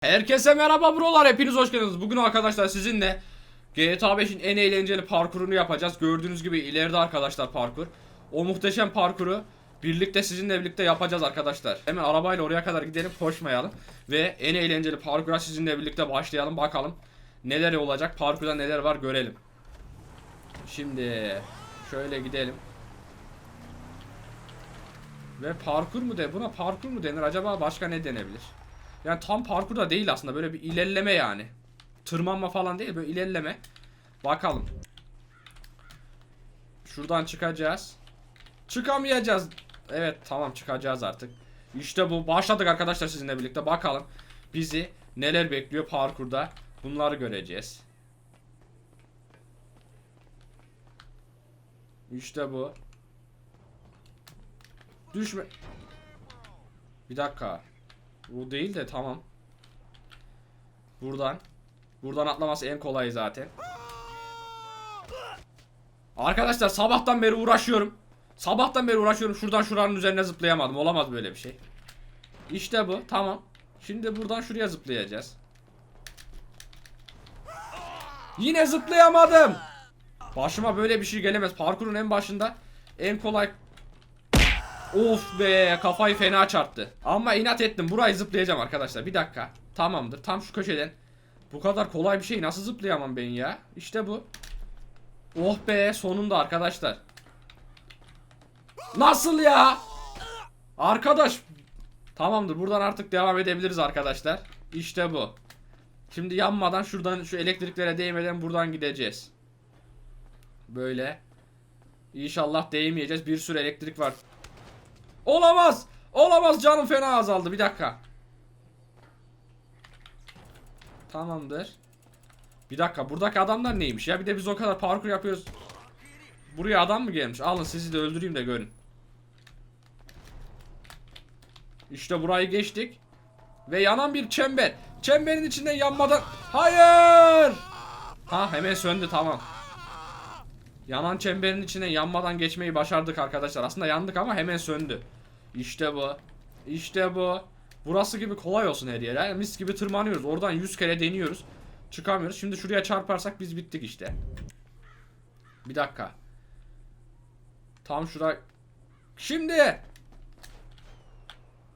Herkese merhaba brolar hepiniz hoş geldiniz. Bugün arkadaşlar sizinle GTA 5'in en eğlenceli parkurunu yapacağız. Gördüğünüz gibi ileride arkadaşlar parkur. O muhteşem parkuru birlikte sizinle birlikte yapacağız arkadaşlar. Hemen arabayla oraya kadar gidelim koşmayalım. Ve en eğlenceli parkura sizinle birlikte başlayalım bakalım. Neler olacak parkurda neler var görelim. Şimdi şöyle gidelim. Ve parkur mu de buna parkur mu denir acaba başka ne denebilir? Yani tam parkur da değil aslında böyle bir ilerleme yani. Tırmanma falan değil böyle ilerleme. Bakalım. Şuradan çıkacağız. Çıkamayacağız. Evet tamam çıkacağız artık. İşte bu başladık arkadaşlar sizinle birlikte bakalım. Bizi neler bekliyor parkurda. Bunları göreceğiz. İşte bu. Düşme. Bir dakika. Bu değil de tamam. Buradan. Buradan atlaması en kolayı zaten. Arkadaşlar sabahtan beri uğraşıyorum. Sabahtan beri uğraşıyorum. Şuradan şuranın üzerine zıplayamadım. Olamaz böyle bir şey. İşte bu. Tamam. Şimdi buradan şuraya zıplayacağız. Yine zıplayamadım. Başıma böyle bir şey gelemez. Parkurun en başında en kolay Of be kafayı fena çarptı. Ama inat ettim. Burayı zıplayacağım arkadaşlar. Bir dakika. Tamamdır. Tam şu köşeden. Bu kadar kolay bir şey nasıl zıplayamam ben ya? İşte bu. Oh be sonunda arkadaşlar. Nasıl ya? Arkadaş. Tamamdır. Buradan artık devam edebiliriz arkadaşlar. İşte bu. Şimdi yanmadan şuradan şu elektriklere değmeden buradan gideceğiz. Böyle. İnşallah değmeyeceğiz. Bir sürü elektrik var. Olamaz. Olamaz canım fena azaldı. Bir dakika. Tamamdır. Bir dakika buradaki adamlar neymiş ya? Bir de biz o kadar parkur yapıyoruz. Buraya adam mı gelmiş? Alın sizi de öldüreyim de görün. İşte burayı geçtik. Ve yanan bir çember. Çemberin içinden yanmadan... Hayır! Ha hemen söndü tamam. Yanan çemberin içine yanmadan geçmeyi başardık arkadaşlar. Aslında yandık ama hemen söndü. İşte bu. İşte bu. Burası gibi kolay olsun her yer. Yani mis gibi tırmanıyoruz. Oradan 100 kere deniyoruz. Çıkamıyoruz. Şimdi şuraya çarparsak biz bittik işte. Bir dakika. Tam şuraya. Şimdi.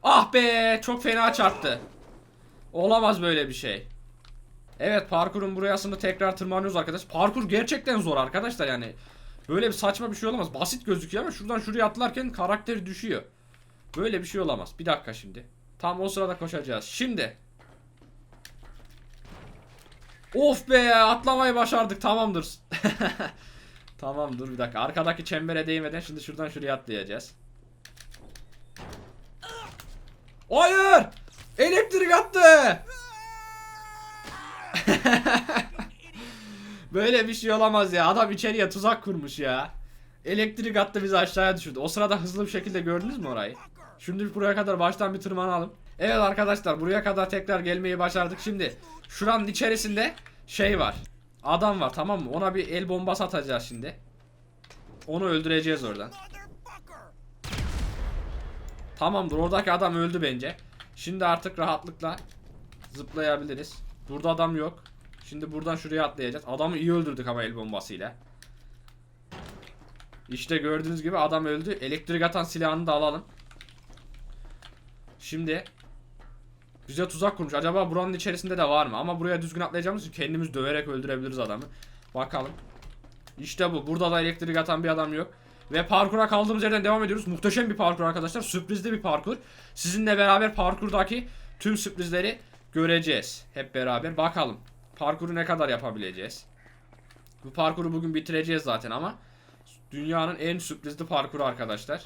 Ah be çok fena çarptı. Olamaz böyle bir şey. Evet parkurun burayasında tekrar tırmanıyoruz arkadaş. Parkur gerçekten zor arkadaşlar yani. Böyle bir saçma bir şey olamaz. Basit gözüküyor ama şuradan şuraya atlarken karakteri düşüyor. Böyle bir şey olamaz. Bir dakika şimdi. Tam o sırada koşacağız. Şimdi. Of be atlamayı başardık tamamdır. tamam dur bir dakika. Arkadaki çembere değmeden şimdi şuradan şuraya atlayacağız. Hayır! Elektrik attı! Böyle bir şey olamaz ya. Adam içeriye tuzak kurmuş ya. Elektrik attı bizi aşağıya düşürdü. O sırada hızlı bir şekilde gördünüz mü orayı? Şimdi buraya kadar baştan bir tırmanalım. Evet arkadaşlar buraya kadar tekrar gelmeyi başardık. Şimdi şuranın içerisinde şey var. Adam var tamam mı? Ona bir el bombası atacağız şimdi. Onu öldüreceğiz oradan. Tamamdır oradaki adam öldü bence. Şimdi artık rahatlıkla zıplayabiliriz. Burada adam yok. Şimdi buradan şuraya atlayacağız. Adamı iyi öldürdük ama el bombasıyla. İşte gördüğünüz gibi adam öldü. Elektrik atan silahını da alalım. Şimdi bize tuzak kurmuş. Acaba buranın içerisinde de var mı? Ama buraya düzgün atlayacağımız için kendimiz döverek öldürebiliriz adamı. Bakalım. İşte bu. Burada da elektrik atan bir adam yok. Ve parkura kaldığımız yerden devam ediyoruz. Muhteşem bir parkur arkadaşlar. Sürprizli bir parkur. Sizinle beraber parkurdaki tüm sürprizleri göreceğiz. Hep beraber. Bakalım. Parkuru ne kadar yapabileceğiz. Bu parkuru bugün bitireceğiz zaten ama dünyanın en sürprizli parkuru arkadaşlar.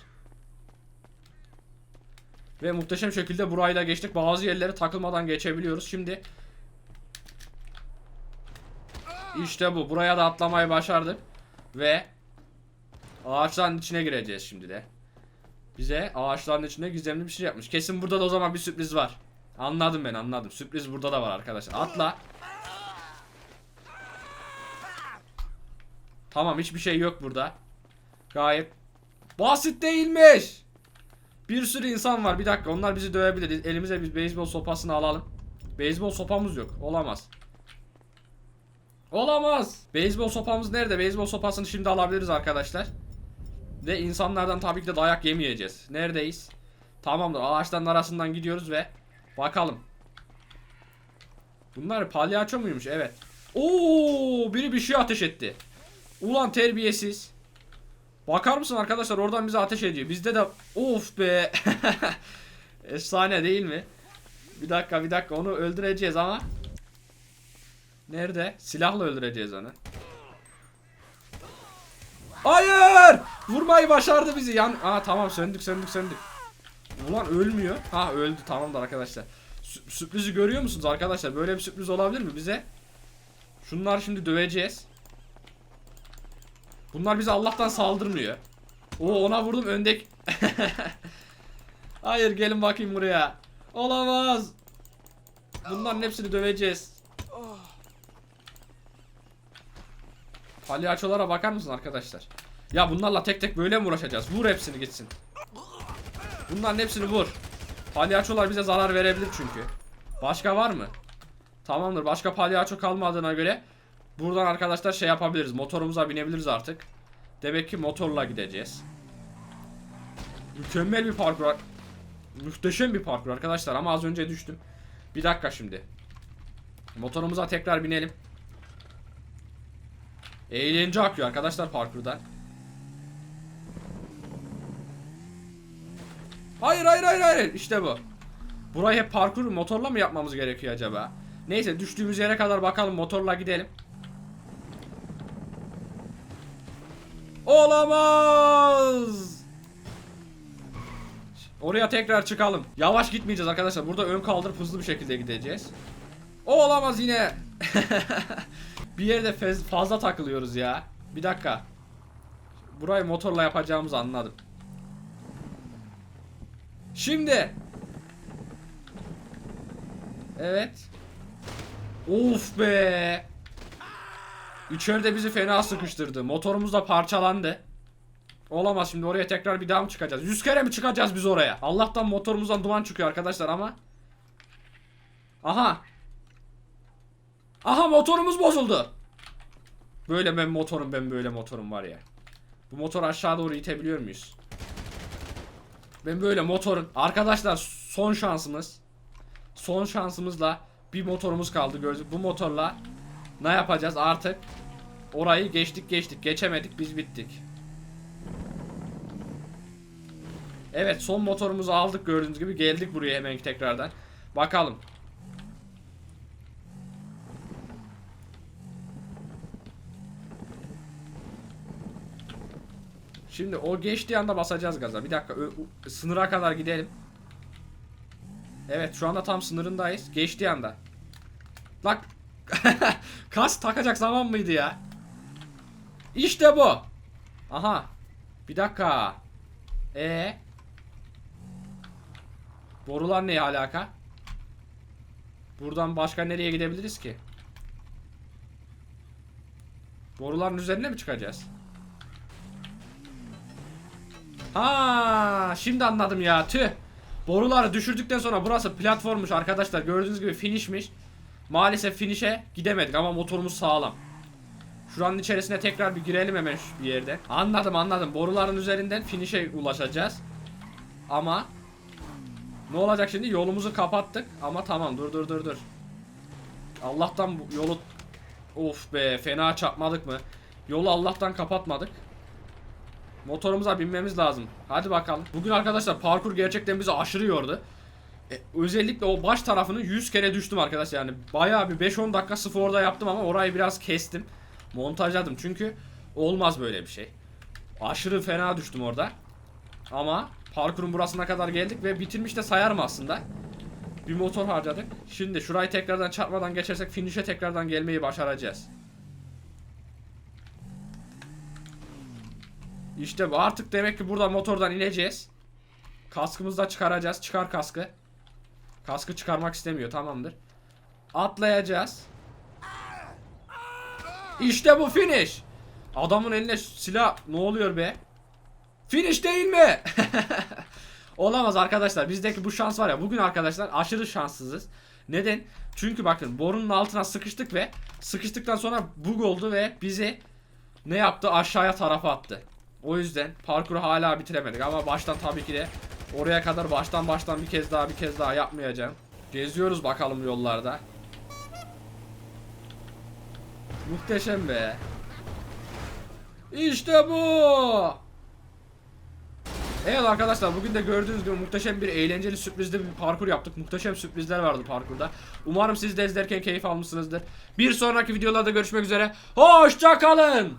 Ve muhteşem şekilde burayı da geçtik. Bazı yerleri takılmadan geçebiliyoruz. Şimdi işte bu. Buraya da atlamayı başardık. Ve ağaçların içine gireceğiz şimdi de. Bize ağaçların içinde gizemli bir şey yapmış. Kesin burada da o zaman bir sürpriz var. Anladım ben anladım. Sürpriz burada da var arkadaşlar. Atla. Tamam hiçbir şey yok burada. Gayet basit değilmiş. Bir sürü insan var. Bir dakika onlar bizi dövebilir. Elimize bir beyzbol sopasını alalım. Beyzbol sopamız yok. Olamaz. Olamaz. Beyzbol sopamız nerede? Beyzbol sopasını şimdi alabiliriz arkadaşlar. Ve insanlardan tabii ki de dayak yemeyeceğiz. Neredeyiz? Tamamdır. Ağaçların arasından gidiyoruz ve bakalım. Bunlar palyaço muymuş? Evet. Oo, biri bir şey ateş etti. Ulan terbiyesiz. Bakar mısın arkadaşlar oradan bize ateş ediyor. Bizde de of be. Efsane değil mi? Bir dakika bir dakika onu öldüreceğiz ama. Nerede? Silahla öldüreceğiz onu. Hayır! Vurmayı başardı bizi. Yan Aa tamam söndük söndük söndük. Ulan ölmüyor. Ha öldü tamamdır arkadaşlar. Sü- sürprizi görüyor musunuz arkadaşlar? Böyle bir sürpriz olabilir mi bize? Şunları şimdi döveceğiz. Bunlar bize Allah'tan saldırmıyor. Oo ona vurdum öndek. Hayır gelin bakayım buraya. Olamaz. Bunların hepsini döveceğiz. Palyaçolara bakar mısın arkadaşlar? Ya bunlarla tek tek böyle mi uğraşacağız? Vur hepsini gitsin. Bunların hepsini vur. Palyaçolar bize zarar verebilir çünkü. Başka var mı? Tamamdır. Başka palyaço kalmadığına göre buradan arkadaşlar şey yapabiliriz. Motorumuza binebiliriz artık. Demek ki motorla gideceğiz. Mükemmel bir parkur. Muhteşem bir parkur arkadaşlar ama az önce düştüm. Bir dakika şimdi. Motorumuza tekrar binelim. Eğlence akıyor arkadaşlar parkurda. Hayır hayır hayır hayır işte bu. Burayı hep parkur motorla mı yapmamız gerekiyor acaba? Neyse düştüğümüz yere kadar bakalım motorla gidelim. Olamaz. Oraya tekrar çıkalım. Yavaş gitmeyeceğiz arkadaşlar. Burada ön kaldırıp hızlı bir şekilde gideceğiz. O olamaz yine. bir yerde fazla takılıyoruz ya. Bir dakika. Burayı motorla yapacağımızı anladım. Şimdi. Evet. Of be. İçeride bizi fena sıkıştırdı. Motorumuz da parçalandı. Olamaz şimdi oraya tekrar bir daha mı çıkacağız? Yüz kere mi çıkacağız biz oraya? Allah'tan motorumuzdan duman çıkıyor arkadaşlar ama. Aha. Aha motorumuz bozuldu. Böyle ben motorum ben böyle motorum var ya. Bu motor aşağı doğru itebiliyor muyuz? Ben böyle motorun arkadaşlar son şansımız. Son şansımızla bir motorumuz kaldı gördük. Bu motorla ne yapacağız artık? Orayı geçtik geçtik. Geçemedik biz bittik. Evet son motorumuzu aldık gördüğünüz gibi geldik buraya hemen tekrardan. Bakalım. Şimdi o geçtiği anda basacağız gaza. Bir dakika sınıra kadar gidelim. Evet şu anda tam sınırındayız. Geçtiği anda. Bak kas takacak zaman mıydı ya? İşte bu. Aha. Bir dakika. E Borular ne alaka? Buradan başka nereye gidebiliriz ki? Boruların üzerine mi çıkacağız? Ha, şimdi anladım ya. Tüh. Boruları düşürdükten sonra burası platformmuş arkadaşlar. Gördüğünüz gibi finishmiş. Maalesef finish'e gidemedik ama motorumuz sağlam. Şuranın içerisine tekrar bir girelim hemen bir yerde. Anladım anladım. Boruların üzerinden finish'e ulaşacağız. Ama ne olacak şimdi? Yolumuzu kapattık ama tamam dur dur dur dur. Allah'tan yolu Of be fena çarpmadık mı? Yolu Allah'tan kapatmadık. Motorumuza binmemiz lazım. Hadi bakalım. Bugün arkadaşlar parkur gerçekten bizi aşırı yordu. E, özellikle o baş tarafını 100 kere düştüm arkadaşlar yani. Bayağı bir 5-10 dakika sıfır orada yaptım ama orayı biraz kestim. Montajladım çünkü olmaz böyle bir şey. Aşırı fena düştüm orada. Ama parkurun burasına kadar geldik ve bitirmiş de sayarım aslında. Bir motor harcadık. Şimdi şurayı tekrardan çarpmadan geçersek finish'e tekrardan gelmeyi başaracağız. İşte bu artık demek ki burada motordan ineceğiz. Kaskımızı da çıkaracağız. Çıkar kaskı. Kaskı çıkarmak istemiyor tamamdır. Atlayacağız. İşte bu finish. Adamın eline silah ne oluyor be? Finish değil mi? Olamaz arkadaşlar. Bizdeki bu şans var ya. Bugün arkadaşlar aşırı şanssızız. Neden? Çünkü bakın borunun altına sıkıştık ve sıkıştıktan sonra bug oldu ve bizi ne yaptı? Aşağıya tarafa attı. O yüzden parkuru hala bitiremedik ama baştan tabii ki de oraya kadar baştan baştan bir kez daha bir kez daha yapmayacağım. Geziyoruz bakalım yollarda. Muhteşem be. İşte bu. Evet arkadaşlar bugün de gördüğünüz gibi muhteşem bir eğlenceli sürprizli bir parkur yaptık. Muhteşem sürprizler vardı parkurda. Umarım siz de izlerken keyif almışsınızdır. Bir sonraki videolarda görüşmek üzere. Hoşça kalın.